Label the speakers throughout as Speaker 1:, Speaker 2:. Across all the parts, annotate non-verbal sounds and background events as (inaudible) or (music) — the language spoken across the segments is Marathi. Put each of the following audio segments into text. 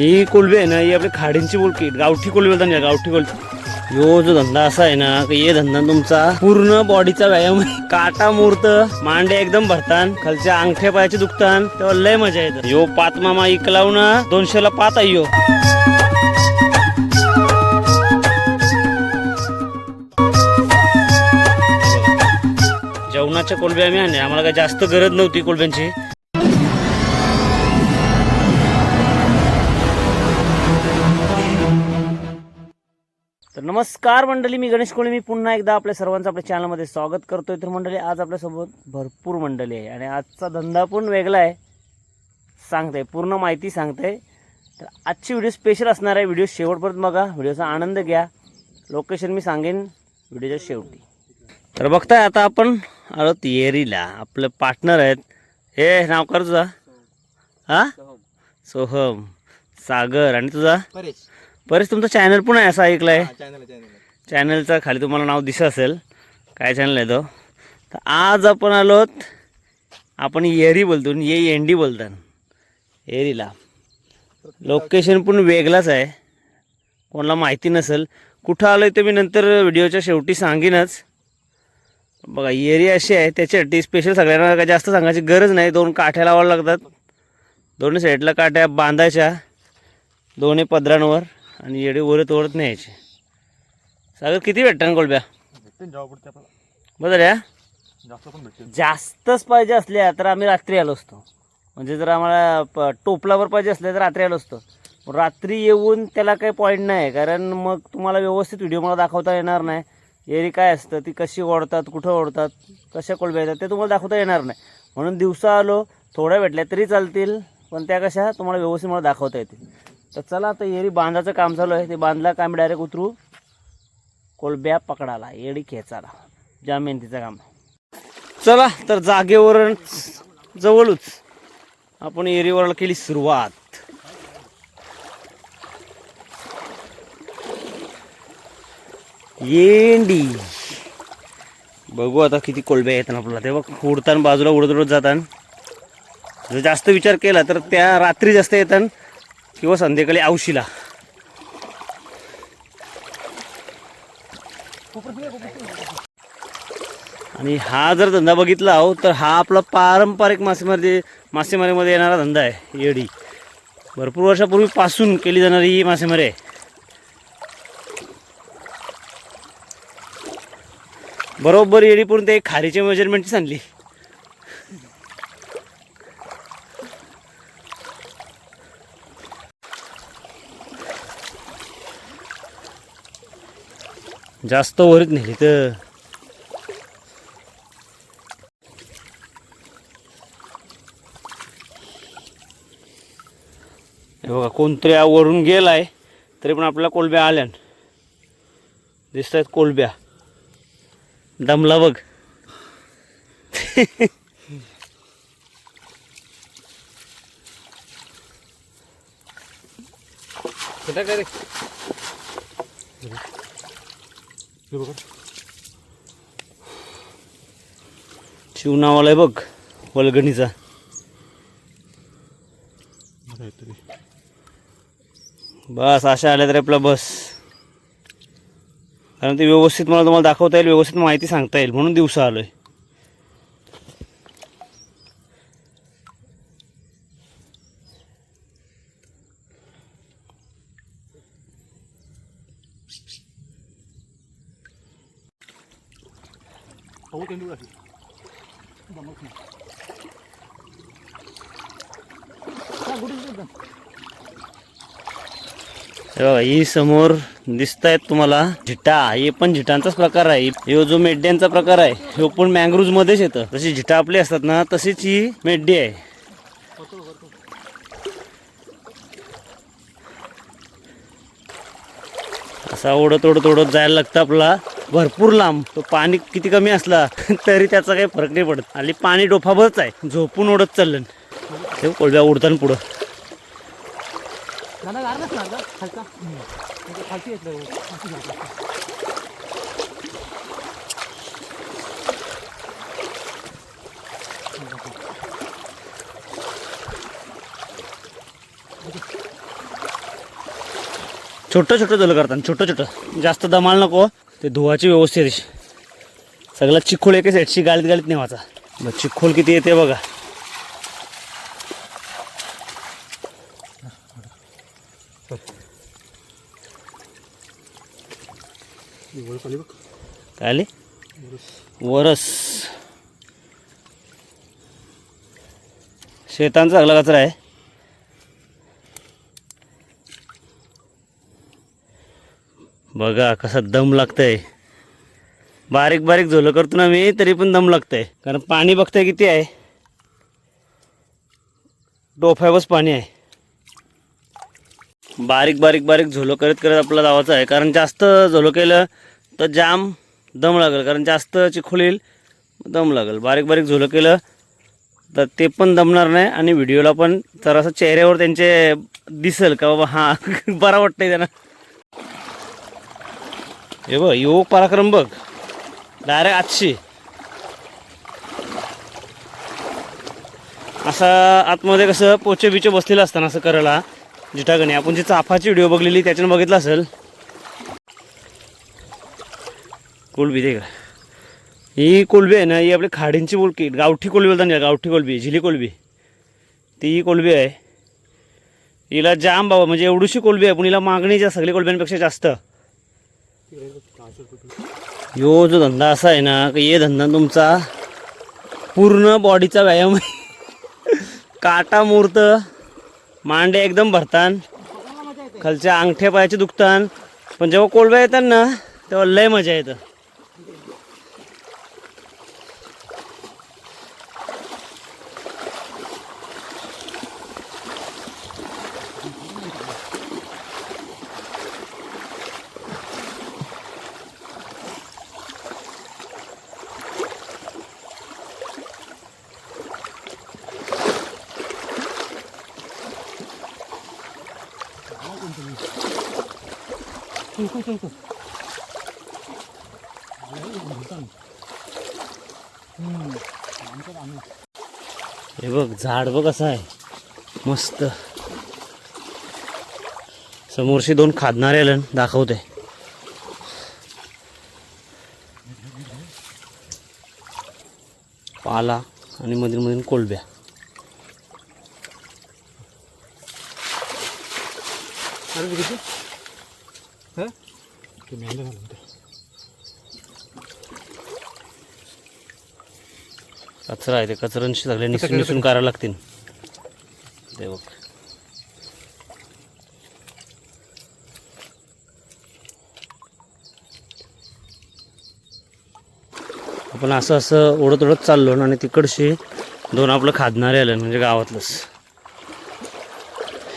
Speaker 1: ही कोलबी आहे ना ही आपली खाडींची बोलकी. गावठी कोलबी बोलतात ना गावठी कोलबी यो जो धंदा असा आहे ना की हे धंदा तुमचा पूर्ण बॉडीचा व्यायाम काटा मुहूर्त मांडे एकदम भरतान खालच्या अंगठ्या पायाचे दुखतान तेव्हा लय मजा येते. यो पात मामा इकलाव हो ना दोनशेला पात आहे यो. जेवणाच्या कोलब्या आम्ही आणल्या. आम्हाला काही जास्त गरज नव्हती कोलब्यांची नमस्कार मंडळी मी गणेश कोळी. मी पुन्हा एकदा आपल्या सर्वांचं आपल्या चॅनलमध्ये स्वागत करतोय. तर मंडळी आज आपल्यासोबत भरपूर मंडळी आहे आणि आजचा धंदा पण वेगळा आहे. सांगते पूर्ण माहिती सांगते तर आजची व्हिडिओ स्पेशल असणार आहे. व्हिडिओ शेवटपर्यंत बघा. व्हिडिओचा आनंद घ्या. लोकेशन मी सांगेन व्हिडिओच्या शेवटी. तर बघताय आता आपण आलो येरीला आपलं पार्टनर आहेत. हे नाव कर तुझा. हा? सोहम. सागर. आणि तुझा?
Speaker 2: परेश.
Speaker 1: बरेच तुमचं चॅनल पण आहे असं ऐकलं आहे
Speaker 2: चॅनल चॅनल
Speaker 1: चॅनलचा खाली तुम्हाला नाव दिसत असेल. काय चॅनल आहे तो? तर आज आपण आलोत आपण येरी बोलतो ये एंडी बोलतात येरीला. लोकेशन पण वेगळाच आहे. कोणाला माहिती नसेल. कुठं आलो आहे ते मी नंतर व्हिडिओच्या शेवटी सांगेनच. बघा एरी अशी आहे त्याच्यासाठी स्पेशल सगळ्यांना काय जास्त सांगायची गरज नाही. दोन काठ्या लावावं लागतात. दोन्ही साईडला काठ्या बांधायच्या. दोन्ही पदरांवर. आणि येडी ओरत ओरत न्यायचे. सागर किती भेटतात कोलब्या
Speaker 2: पुढच्या आपल्याला.
Speaker 1: बदल या
Speaker 2: जास्त पण भेटते
Speaker 1: जास्तच पाहिजे असल्या तर आम्ही रात्री आलो असतो. म्हणजे जर आम्हाला प टोपलावर पाहिजे असले तर रात्री आलो असतो. पण रात्री येऊन त्याला काही पॉईंट नाही कारण मग तुम्हाला व्यवस्थित व्हिडिओ मला दाखवता येणार नाही. एरी काय असतं ती कशी ओढतात कुठं ओढतात कशा कोलब्या येतात ते तुम्हाला दाखवता येणार नाही. म्हणून दिवसा आलो थोड्या भेटल्या तरी चालतील पण त्या कशा तुम्हाला व्यवस्थित मला दाखवता येतील. तर चला आता एरी बांधाचं काम चालू आहे. ते बांधला काम डायरेक्ट उतरू? कोलब्या पकडाला. एडी खेचाला. जाम मेहनतीचं काम चला तर जागेवर जवळच आपण एरीवरला केली सुरुवात. येंडी. बघू आता किती कोलब्या येतात आपल्याला. तेव्हा उडताना बाजूला उडत उडत जातात. जर जास्त विचार केला तर त्या रात्री जास्त येतात. किंवा संध्याकाळी औशीला आणि हा जर धंदा बघितला हो तर हा आपला पारंपरिक मासेमारी मासेमारीमध्ये येणारा धंदा आहे येडी. भरपूर वर्षापूर्वीपासून केली जाणारी ही मासेमारी आहे. बरोबर येडी पण ते खारीच्या मेजरमेंटची सांगली. जास्त वरच नेली तर. हे बघा कोणतरी वरून गेलाय तरी पण आपल्याला कोलब्या आल्या दिसत आहेत कोलब्या. दमला बघ.
Speaker 2: कुठं हे बघा
Speaker 1: शिवनावाला आहे बघ वलगणीचा. बस अशा आल्या तर आपला बस. कारण ते व्यवस्थित मला तुम्हाला दाखवता येईल व्यवस्थित माहिती सांगता येईल म्हणून दिवसा आलोय.
Speaker 2: पाहू तेंडू
Speaker 1: बघा ही समोर दिसत आहेत तुम्हाला झिटा हे पण झिटांचाच प्रकार आहे. हे जो मेड्यांचा प्रकार आहे हे पण मँग्रुज मध्येच येतं. जशी झिटा आपली असतात ना तशीच ही मेड्डी आहे. असा ओढत ओढत ओढत जायला लागतं आपला. भरपूर लांब. तो पाणी किती कमी असला (laughs) तरी त्याचा काही फरक नाही पडत. आणि पाणी डोफाभरच आहे. झोपून ओढत चाललं. ते कोलब्या उडताना पुढं.
Speaker 2: येतलं
Speaker 1: छोटं छोटं झोलं करतात छोटं छोटं. जास्त दमाल नको. ते धुवाची व्यवस्थित अशी सगळा चिखोल एका साईडशी गालीत गालीत नेवाचा. मग चिखोल किती येते बघा. काय आले? वरस. शेतांचा चांगला कचरा आहे. बघा कसा दम लागतंय. बारीक बारीक झोलं करतो ना मी तरी पण दम लागतंय. कारण पाणी बघताय किती आहे. डोफ्यावरच पाणी आहे. बारीक बारीक बारीक झोलं करत करत आपला जावाचं आहे. कारण जास्त झोलो केलं तर जाम दम लागेल. कारण जास्त चिखोल येईल दम लागेल. बारीक बारीक झोलं केलं तर ते पण दमणार नाही आणि व्हिडिओला पण जरासं चेहऱ्यावर त्यांचे दिसेल का बाबा हां (laughs) बरा वाटतंय त्यांना. हे बघ योग पराक्रम बघ. डायरेक्ट आजशी असा आतमध्ये कसं पोचे बिचे बसलेलं असताना असं करायला जिठागणी. आपण जी चाफाची व्हिडिओ बघलेली त्याच्यानं बघितलं असेल. कोलबी ते का ही कोलबी आहे ना ही आपली खाडींची बोलकी. गावठी कोलबी बोलतात ना गावठी कोलबी झिली कोलबी. ती ही कोलबी आहे. हिला जाम बाबा म्हणजे एवढीशी कोलबी आहे पण हिला मागणी ज्या सगळ्या कोलब्यांपेक्षा जास्त. यो जो धंदा असा आहे ना की हे धंदा तुमचा पूर्ण बॉडीचा व्यायाम आहे. काटा मुहूर्त मांडे एकदम भरतान खालच्या अंगठ्या पायाचे दुखतान. पण जेव्हा कोलब्या येतात ना तेव्हा लय मजा येतं. हे बघ झाड बघ कसं आहे. मस्त. समोरशी दोन खादणारे आले दाखवते. पाला आणि मधील मधील कोलब्या.
Speaker 2: अरे ते मेंढ्या झालं
Speaker 1: कचरा आहे ते कचऱ्यांशी सगळे निसून निसून करायला लागतील. ते बघ. आपण असं असं ओढत ओढत चाललो आणि तिकडशी दोन आपलं खादणारे आलं म्हणजे गावातलंच.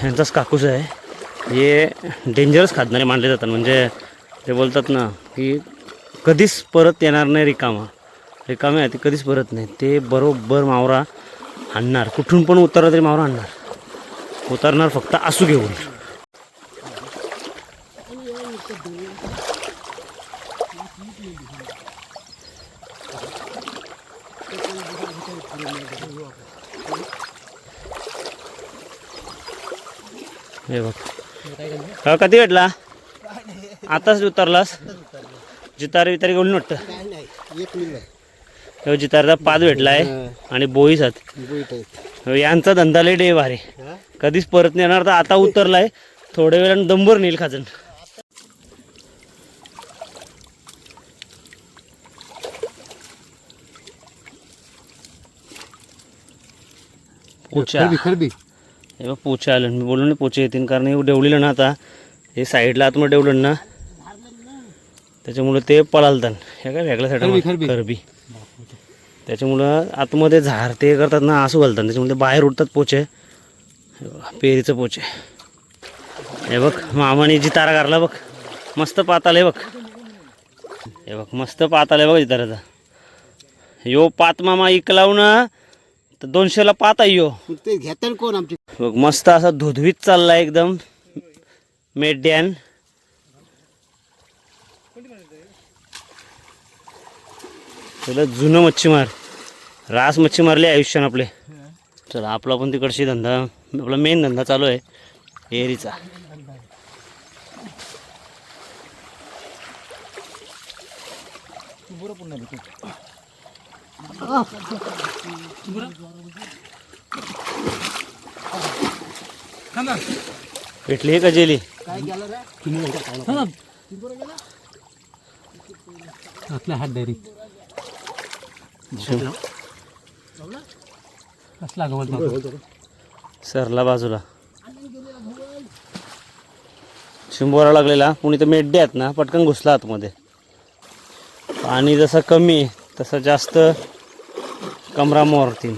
Speaker 1: ह्यांचाच काकूच आहे. हे डेंजरस खादणारे मानले जातात म्हणजे ते बोलतात ना की कधीच परत येणार नाही रिकामा. रिकामे आहे ते कधीच परत नाही. ते बरोबर मावरा आणणार. कुठून पण उतरला तरी मावरा आणणार. उतरणार फक्त आसू घेऊन. हे बघ. हा, कधी भेटला आताच उतरलास? जितारी वितारी घेऊन वाटतं
Speaker 2: काय नाही एक मिनिट
Speaker 1: ह्यो जितारचा पाद भेटलाय आणि
Speaker 2: बुईट आहेत.
Speaker 1: ह्यो यांचा धंदा लय डे भारी.
Speaker 2: हां
Speaker 1: कधीच परत नाही येणार तर आता उतरलाय. थोड्या वेळानं दंबर नेईल खाजन पोचा. हे बघ पोचे आलं. मी बोललो ना पोचे येतील कारण हे डेवलेलं ना आता. हे साईडला आतमध्ये डेवलं ना. त्याच्यामुळे ते पळालतात हे काय वेगळ्या साईड
Speaker 2: खरबी.
Speaker 1: त्याच्यामुळं आतमध्ये झाड ते करतात ना आसू घालतात त्याच्यामुळे बाहेर उडतात पोचे. पेरीचं पोचे. हे बघ मामाने जितारा करला बघ. मस्त पात आले बघ. हे बघ मस्त पात आले बघ जिताराचा यो पात मामा इकलाव ना तर दोनशेला पात आहे यो.
Speaker 2: ते घेतात कोण आमचे?
Speaker 1: बघ मस्त असा धुधवीत चालला एकदम. मेड्यान त्याला जुनं मच्छीमार. रास मच्छी मारले आपले. चला आपला पण तिकडशी धंदा आपला मेन धंदा चालू आहे एरीचा. भेटली का जेली?
Speaker 2: हात डायरेक्ट कसला गवत
Speaker 1: सरला बाजूला. शिंबोरा लागलेला. कुणी तर मेड्डे आहेत ना पटकन घुसला आतमध्ये. पाणी जसं कमी तसं जास्त कमरा मोरतील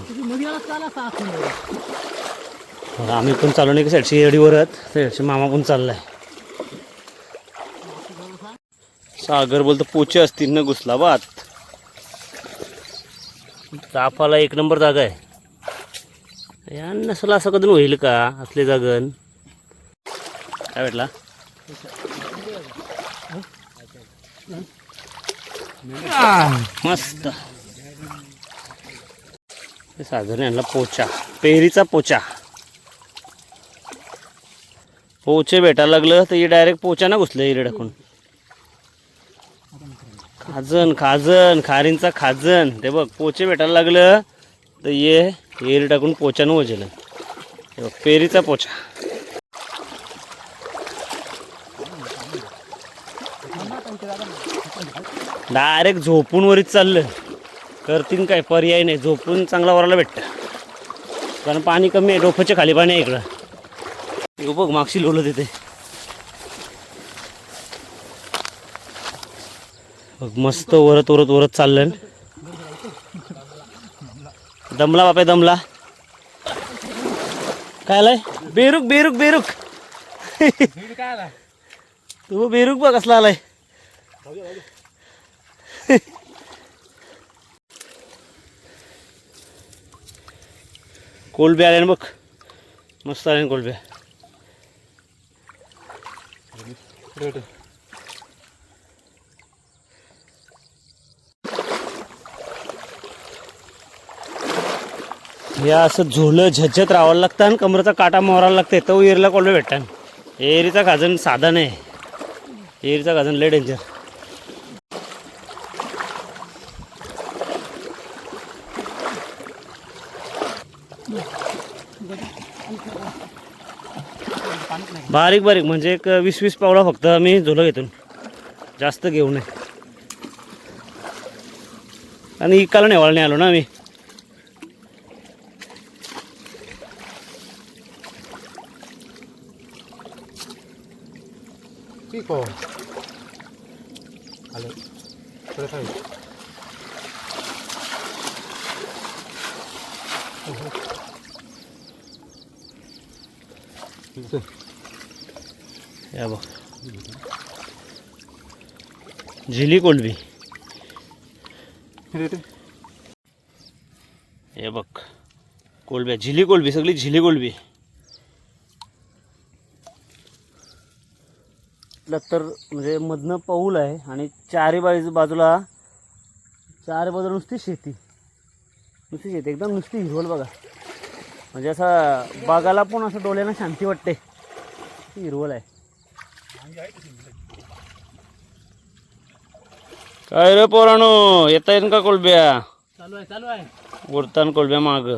Speaker 1: आम्ही पण चालू नाही की साईडची येडीवरच साईडची मामा पण चाललाय. सागर बोलतो पोचे असतील ना घुसला बात. तापाला एक नंबर जागा आहे. या नसलं असं कधी होईल का? असले जागन. काय भेटला? मस्त. साधारण यांना पोचा. पेरीचा पोचा. पोचे भेटायला लागलं तर हे डायरेक्ट पोचा ना घुसलं इकडे टाकून खाजन खाजन खारींचा खाजन. ते बघ पोचे भेटायला लागलं तर ये हिरे टाकून पोचानं वजेलं हे बघ पेरीचा पोचा. डायरेक्ट झोपून वरीच चाललं. करतीन काय पर्याय नाही. झोपून चांगला वराला भेटतं. कारण पाणी कमी आहे डोफाच्या खाली पाणी आहे इकडं. बघ मागशी लोलं तिथे मस्त वरत वरत वरत चाललं दमला बापे दमला. काय आलाय? बेरुक बेरुक बेरुक. तू बेरुक बघ कसला आलाय. कोलब्या आले ना बघ. मस्त आले ना कोलबे हे असं झोलं झज्जत राहावं लागतं आणि कमरेचा काटा मोरायला लागते. तो एरीला कोल्ड भेटतात. एरीचा गाजन साधा नाही. एरीचा गाजन लय डेंजर बारीक बारीक म्हणजे एक वीस वीस पावला फक्त आम्ही झोलं घेतो जास्त घेऊ नये. आणि इकाला नेवाळ नाही आलो ना आम्ही
Speaker 2: आलं पुढे काय
Speaker 1: या बघ झिली कोलबी हे बघ कोलब्या झिली कोलबी सगळी झिली कोलबी तर म्हणजे मधनं पाऊल आहे आणि चारी बाजू बाजूला चार बाजूला नुसती शेती. नुसती शेती. एकदम नुसती हिरवल बघा. म्हणजे असं बागाला पण असं डोळ्यांना शांती वाटते. ती हिरवल आहे. काय रे पोरानो? येता येईन का कोलब्या?
Speaker 2: चालू आहे चालू आहे.
Speaker 1: उरतान कोलब्या माग.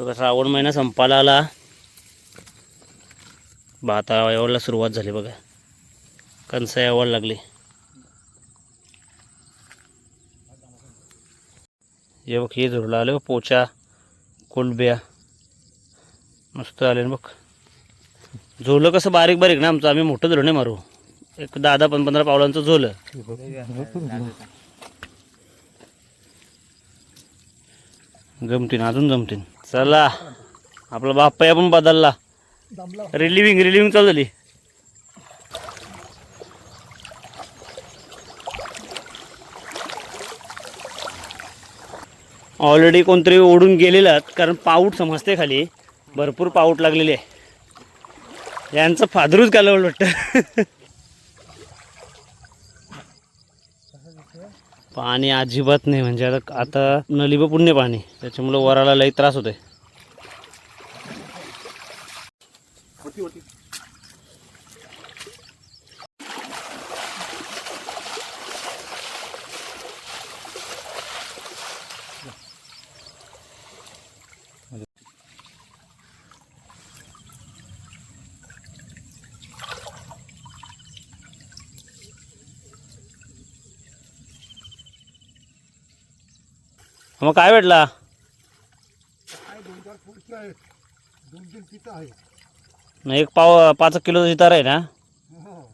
Speaker 1: श्रावण महिना संपायला आला. भाता यावरला सुरुवात झाली बघा. कणसं यावर लागली. हे बघ हे झुरलं आलं बघ, पोचा कोलब्या. मस्त आले ना बघ. झोलं कसं बारीक बारीक ना आमचं आम्ही मोठं झुलं नाही मारू. एक दहा दहा पंधरा पावलांचं झोलं जमतीन अजून जमतीन. चला. आपला बाप्पा पण बदलला. रिलिव्हिंग रिलिव्हिंग चालू झाली. ऑलरेडी कोणतरी ओढून गेलेलात कारण पाऊट समजते खाली. भरपूर पाऊट लागलेली आहे. यांचं फादरूच घालवलं वाटतं. (laughs) पाणी अजिबात नाही म्हणजे आता आता नलिब पुण्य पाणी. त्याच्यामुळं वराला लई त्रास होतोय. मग काय भेटला?
Speaker 3: काय दोन चार पुढचे आहेत. दोन तीन पितं आहेत.
Speaker 1: नाही एक पाव पाच किलो जितार आहे ना?
Speaker 3: हो.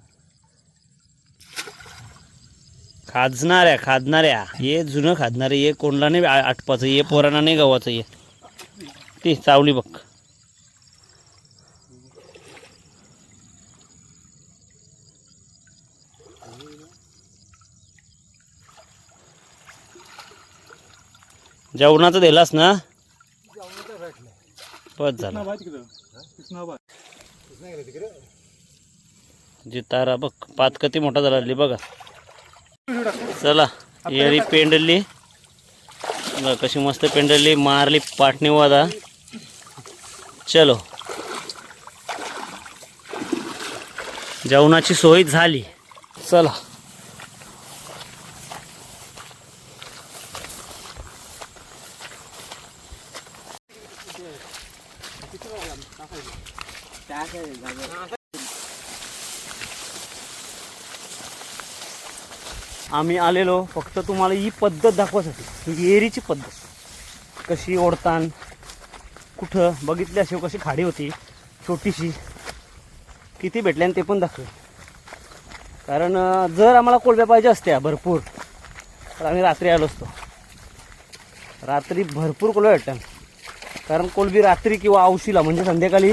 Speaker 1: खाजणाऱ्या खाजणाऱ्या. हे जुनं खाजणारे हे कोणला नाही आ- आटपाचं हे पोरांना नाही गव्हाचं हे. ती चावली बघ. जेवणाचं दिलास ना? बस झालं.
Speaker 2: तिकडे.
Speaker 1: जितारा बघ पात किती मोठा झाला बघा. चला येरी पेंडली. कशी मस्त पेंडली मारली पाटणी वादा. चलो. जेवणाची सोय झाली. चला. आम्ही आलेलो फक्त तुम्हाला ही पद्धत दाखवासाठी ही एरीची पद्धत. कशी ओढतान कुठं बघितल्याशिवाय कशी खाडी होती छोटीशी किती भेटल्या ते पण दाखवेल कारण जर आम्हाला कोळब्या पाहिजे असत्या भरपूर तर आम्ही रात्री आलो असतो. रात्री भरपूर कोलब्या भेटतात कारण कोलबी रात्री किंवा औशीला म्हणजे संध्याकाळी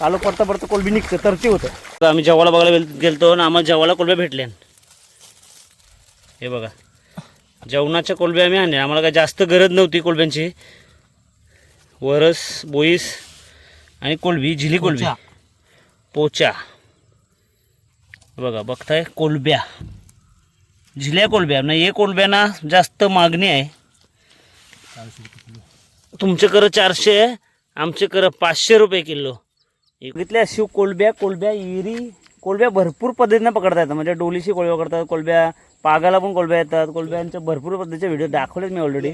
Speaker 1: चालू पडता पडता कोलबी निघतं तर ते होतं आम्ही जेवायला बघायला गेल गेलतो आणि आम्हाला जेवायला कोलब्या भेटल्या. हे बघा जेवणाच्या कोलब्या आम्ही आणल्या. आम्हाला काय जास्त गरज नव्हती कोलब्यांची. वरस बोईस आणि कोलबी झिली कोलबी.
Speaker 2: पोचा.
Speaker 1: हे बघा बघताय कोलब्या. झिल्या कोलब्या. नाही हे कोलब्यांना जास्त मागणी आहे. तुमच्याकडं चारशे आहे आमच्याकडं पाचशे रुपये किलो. इथल्या शिव कोलब्या कोलब्या इरी कोलब्या भरपूर पद्धतीने पकडता येतात. म्हणजे डोलीशी कोळब्या पकडतात कोलब्या पागाला पण कोलब्या येतात. कोलब्यांच्या भरपूर पद्धतीचे व्हिडिओ दाखवलेत मी ऑलरेडी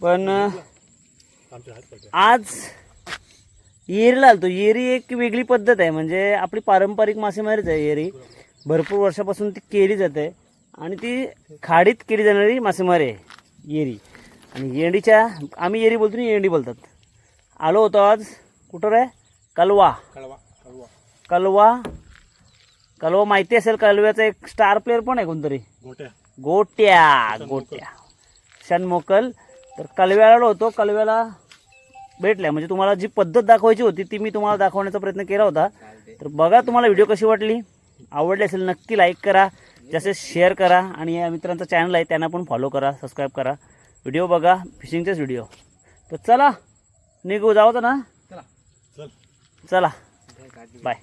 Speaker 1: पण आज येरीला आलतो. येरी एक वेगळी पद्धत आहे. म्हणजे आपली पारंपरिक मासेमारीच आहे येरी भरपूर वर्षापासून ती केली जाते. आणि ती खाडीत केली जाणारी मासेमारी आहे येरी आणि येंडीच्या आम्ही येरी बोलतो आणि येंडी बोलतात. आलो होतो आज. कुठं रे? कलवा.
Speaker 3: कळवा कळवा
Speaker 1: कलवा. कलवा माहिती असेल कलव्याचा एक स्टार प्लेअर पण आहे कोणतरी.
Speaker 3: गोट्या.
Speaker 1: गोट्या गोट्या. शनमोकल तर कलव्याला होतो कलव्याला भेटल्या. म्हणजे तुम्हाला जी पद्धत दाखवायची होती ती मी तुम्हाला दाखवण्याचा प्रयत्न केला होता. तर बघा तुम्हाला व्हिडिओ कशी वाटली. आवडली असेल नक्की लाईक करा. जसे शेअर करा. आणि या मित्रांचा चॅनल आहे त्यांना पण फॉलो करा सबस्क्राईब करा. व्हिडिओ बघा फिशिंगचेच व्हिडिओ तर चला निघू. जाऊ ना. चला. बाय.